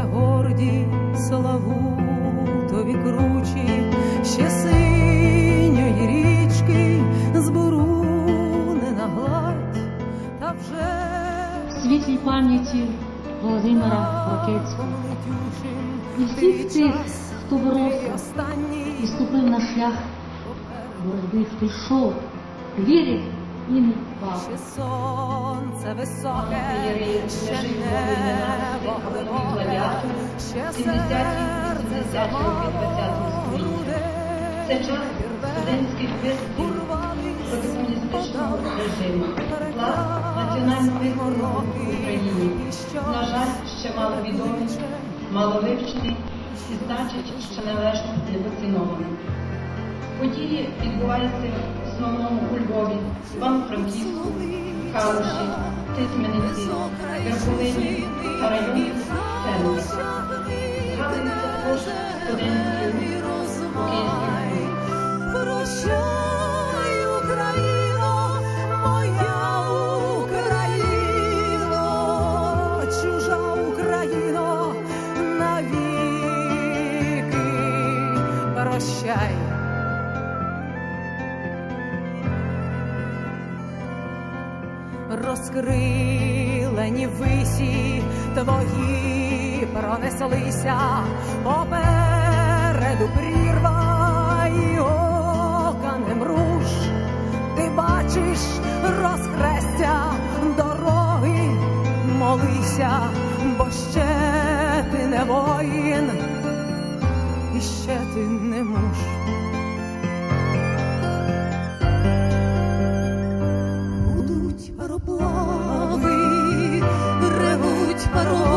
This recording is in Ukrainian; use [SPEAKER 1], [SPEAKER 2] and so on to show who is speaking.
[SPEAKER 1] горді Славутові кручі, ще синьої річки зборунена гладь, та вже
[SPEAKER 2] світлій пам'яті Володимира
[SPEAKER 1] летючим
[SPEAKER 2] і всіх тих, хто боровся і ступив на шлях боротьби, хто йшов, вірив і не.
[SPEAKER 1] Ще сонце високе, ще небо
[SPEAKER 2] Це час студентських виступів
[SPEAKER 1] Урвались
[SPEAKER 2] проти комуністичного режиму, пласт національної розвитку в Україні. На жаль, ще мало відомий, мало вивчений і значить, ще належно не поцінований. Події відбуваються в основному у Львові, Івано-Франківську, Калуші, Тисмениці, Верховині та районі
[SPEAKER 1] Прощай. Розкрилені висі твої пронеслися попереду бачиш розхрестя дороги, молися, бо ще ти не воїн, і ще ти не муж. Гудуть пароплави, ревуть пароплави.